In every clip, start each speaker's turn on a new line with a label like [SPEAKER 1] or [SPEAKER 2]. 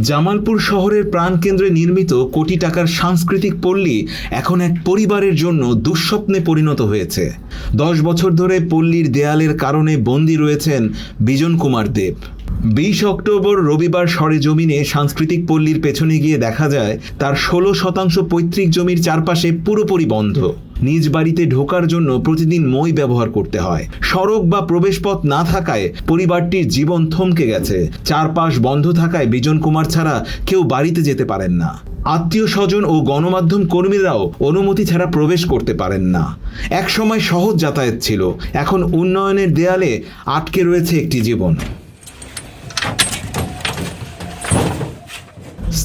[SPEAKER 1] জামালপুর শহরের প্রাণকেন্দ্রে নির্মিত কোটি টাকার সাংস্কৃতিক পল্লী এখন এক পরিবারের জন্য দুঃস্বপ্নে পরিণত হয়েছে। দশ বছর ধরে পল্লীর দেয়ালের কারণে বন্দী রয়েছেন বিজন কুমার দেব। বিশ অক্টোবর রবিবার সরেজমিনে সাংস্কৃতিক পল্লীর পেছনে গিয়ে দেখা যায়, তার ষোলো শতাংশ পৈতৃক জমির চারপাশে পুরোপুরি বন্ধ। নিজ বাড়িতে ঢোকার জন্য প্রতিদিন মই ব্যবহার করতে হয়। সড়ক বা প্রবেশপথ না থাকায় পরিবারটির জীবন থমকে গেছে। চারপাশ বন্ধ থাকায় বিজন কুমার ছাড়া কেউ বাড়িতে যেতে পারেন না। আত্মীয় স্বজন ও গণমাধ্যম কর্মীরাও অনুমতি ছাড়া প্রবেশ করতে পারেন না। একসময় সহজ যাতায়াত ছিল। এখন উন্নয়নের দেয়ালে আটকে রয়েছে একটি জীবন।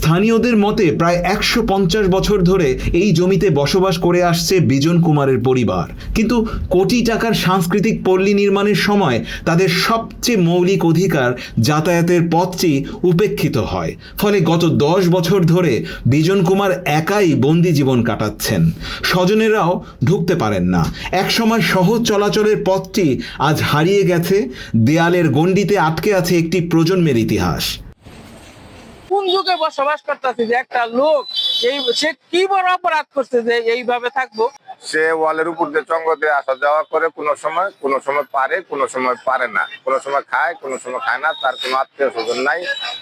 [SPEAKER 1] স্থানীয়দের মতে প্রায় একশো পঞ্চাশ বছর ধরে এই জমিতে বসবাস করে আসছে বিজন কুমারের পরিবার। কিন্তু কোটি টাকার সাংস্কৃতিক পল্লী নির্মাণের সময় তাদের সবচেয়ে মৌলিক অধিকার যাতায়াতের পথটি উপেক্ষিত হয়। ফলে গত দশ বছর ধরে বিজন কুমার একাই বন্দি জীবন কাটাচ্ছেন। স্বজনেরাও ঢুকতে পারেন না। একসময় সহজ চলাচলের পথটি আজ হারিয়ে গেছে। দেয়ালের গণ্ডিতে আটকে আছে একটি প্রজন্মের ইতিহাস।
[SPEAKER 2] যুগে বসবাস করতেছি যে একটা লোক, এই সে কি বড় অপরাধ করছে যে এইভাবে থাকব?
[SPEAKER 3] সে ওয়ালের উপর দিয়ে চঙ্গ দিয়ে আসা যাওয়া করে কোনো সময় কোনো সময় পারে কোনো সময় পারে না। কোনো সময় খায় কোনো সময় খায় না তার কোনো আত্মীয় স্বজন নাই।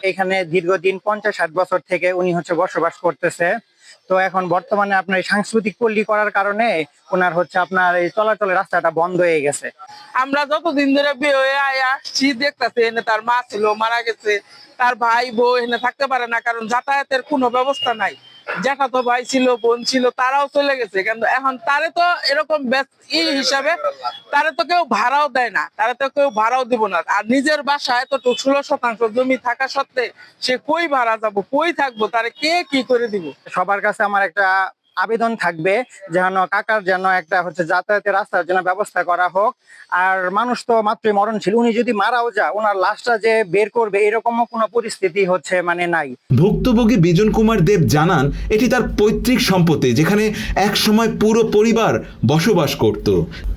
[SPEAKER 4] এখানে দীর্ঘদিন পঞ্চাশ ষাট বছর থেকে উনি হচ্ছে বসবাস করতেছে। তো এখন বর্তমানে আপনার এই সাংস্কৃতিক পল্লী করার কারণে ওনার হচ্ছে আপনার এই চলাচলের রাস্তাটা বন্ধ হয়ে গেছে।
[SPEAKER 2] আমরা যতদিন ধরে বিয়ে হয়ে আয় আসছি দেখতেছি এনে তার মা ছিল মারা গেছে তার ভাই বউ এনে থাকতে পারে না কারণ যাতায়াতের কোনো ব্যবস্থা নাই। জ্যাঠা তো ভাই ছিল, বোন ছিল, তারাও চলে গেছে। কিন্তু এখন তারে তো এরকম ই হিসাবে তারে তো কেউ ভাড়াও দেয় না, তারা তো কেউ ভাড়াও দিব না। আর নিজের বাসায় তো ষোলো শতাংশ জমি থাকা সত্ত্বে সে কই ভাড়া যাব, কই থাকব, তারে কে কি করে দিব?
[SPEAKER 4] সবার কাছে আমার একটা আবেদন থাকবে যেন কাকার যেন একটা হচ্ছে যাতায়াতের রাস্তার জন্য ব্যবস্থা করা হোক। আর মানুষ তো মাত্রই মরণশীল, উনি যদি মারাও যা ওনার লাশটা যে বের করবে, এরকমও কোনো পরিস্থিতি হচ্ছে মানে নাই।
[SPEAKER 1] ভুক্তভোগী বিজন কুমার দেব জানান, এটি তার পৈতৃক সম্পত্তি, যেখানে এক সময় পুরো পরিবার বসবাস করত।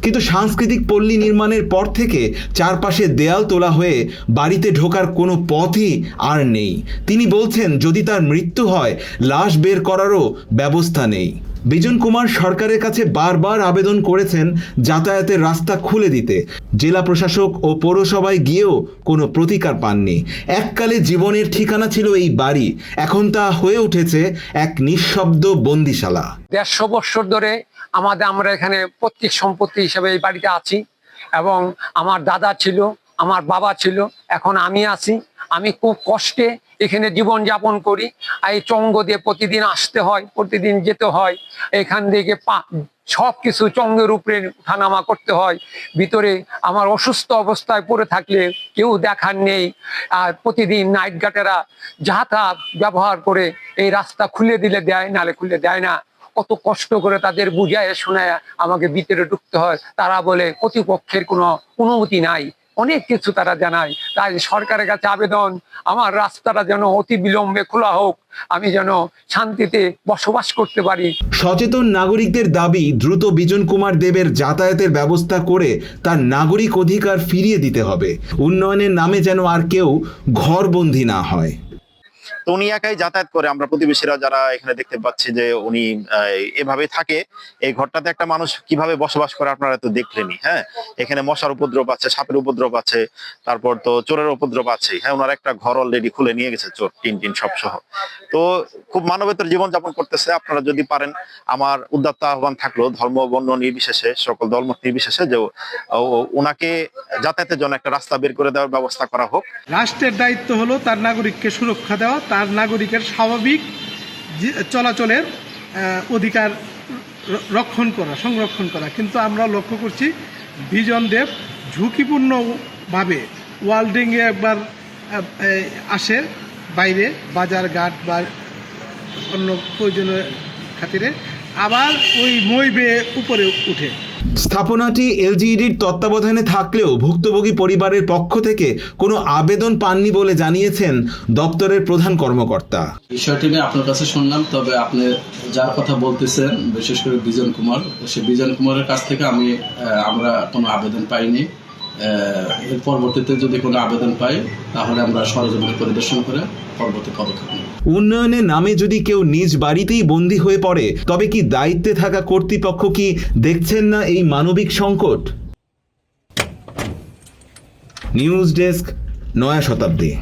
[SPEAKER 1] কিন্তু সাংস্কৃতিক পল্লী নির্মাণের পর থেকে চারপাশে দেয়াল তোলা হয়ে বাড়িতে ঢোকার কোনো পথই আর নেই। তিনি বলছেন, যদি তার মৃত্যু হয়, লাশ বের করারও ব্যবস্থা নেই। বিজন কুমার সরকারের কাছে বারবার আবেদন করেছেন যাতায়াতের রাস্তা খুলে দিতে। জেলা প্রশাসক ও পৌরসভায় গিয়েও কোনো প্রতিকার পাননি। এককালে জীবনের ঠিকানা ছিল এই বাড়ি। এখন তা হয়ে উঠেছে এক নিঃশব্দ বন্দিশালা।
[SPEAKER 5] দেড়শো বছর ধরে আমাদের আমরা এখানে প্রত্যেক সম্পত্তি হিসেবে এই বাড়িতে আছি এবং আমার দাদা ছিল, আমার বাবা ছিল, এখন আমি আছি। আমি খুব কষ্টে এখানে জীবন যাপন করি। আর এই চঙ্গ দিয়ে প্রতিদিন আসতে হয়, প্রতিদিন যেতে হয়। এখান থেকে পা সব কিছু চঙ্গের উপরে উঠানামা করতে হয়। ভিতরে আমার অসুস্থ অবস্থায় পড়ে থাকলে কেউ দেখার নেই। আর প্রতিদিন নাইট গার্ডেরা যাতায়াত ব্যবহার করে এই রাস্তা খুলে দিলে দেয়, নালে খুলে দেয় না। কত কষ্ট করে তাদের বুঝায়, শোনায়, আমাকে ভিতরে ঢুকতে হয়। তারা বলে, কর্তৃপক্ষের কোনো অনুমতি নাই। অনেক কিছু তারা জানায়। তাই সরকারের কাছে আবেদন, আমার রাস্তাটা যেন অতি বিলম্বে খোলা হোক, আমি যেন শান্তিতে বসবাস করতে পারি।
[SPEAKER 1] সচেতন নাগরিকদের দাবি, দ্রুত বিজন কুমার দেবের যাতায়াতের ব্যবস্থা করে তার নাগরিক অধিকার ফিরিয়ে দিতে হবে। উন্নয়নের নামে যেন আর কেউ ঘরবন্দি না হয়।
[SPEAKER 6] তো উনি একাই যাতায়াত করে আমরা প্রতিবেশীরা যারা এখানে দেখতে পাচ্ছি যে উনি এভাবে থাকে, এই ঘরটাতে একটা মানুষ কীভাবে বসবাস করে আপনারা তো দেখলেনি হ্যাঁ? এখানে মশার উপদ্রব আছে, সাপের উপদ্রব আছে, তারপর তো চোরের উপদ্রব আছে হ্যাঁ? ওনার একটা ঘর অলরেডি খুলে নিয়ে গেছে চোর, টিন টিন সব সহ। তো খুব মানবেতর জীবন যাপন করতেছে, আপনারা যদি পারেন, আমার উদ্যোক্তা আহ্বান থাকল, ধর্ম বর্ণ নির্বিশেষে, সকল দলমত নির্বিশেষে যে ওনাকে যাতায়াতের জন্য একটা রাস্তা বের করে দেওয়ার ব্যবস্থা করা হোক।
[SPEAKER 7] রাষ্ট্রের দায়িত্ব হলো তার নাগরিককে সুরক্ষা দেওয়া তার নাগরিকের স্বাভাবিক চলাচলের অধিকার রক্ষণ করা, সংরক্ষণ করা। কিন্তু আমরা লক্ষ্য করছি বিজন দেব ঝুঁকিপূর্ণভাবে ওয়ার্ল্ডিংয়ে একবার আসে বাইরে, বাজার ঘাট বা অন্য প্রয়োজনীয় খাতিরে, আবার ওই মই বেয়ে উপরে উঠে।
[SPEAKER 1] স্থাপনাটি এলজিইডির তত্ত্বাবধানে থাকলেও ভুক্তভোগী পরিবারের পক্ষ থেকে কোনো আবেদন পাননি বলে জানিয়েছেন দপ্তরের প্রধান কর্মকর্তা।
[SPEAKER 8] বিষয়টি নিয়ে আপনার কাছে শুনলাম, তবে আপনি যার কথা বলতেছেন, বিশেষ করে বিজন কুমার, সে বিজন কুমারের কাছ থেকে আমি আমরা কোনো আবেদন পাইনি। এর পরবর্তীতে যদি কোনো আবেদন পাই, তাহলে আমরা সরজমিনে পরিদর্শন করে পরবর্তী পদক্ষেপ
[SPEAKER 1] উন্নয়নের নামে যদি কেউ নিজ বাড়িতেই বন্দী হয়ে পড়ে, তবে কি দায়িত্বে থাকা কর্তৃপক্ষ কি দেখছেন না এই মানবিক সংকট? নিউজ ডেস্ক, নয়া শতাব্দী।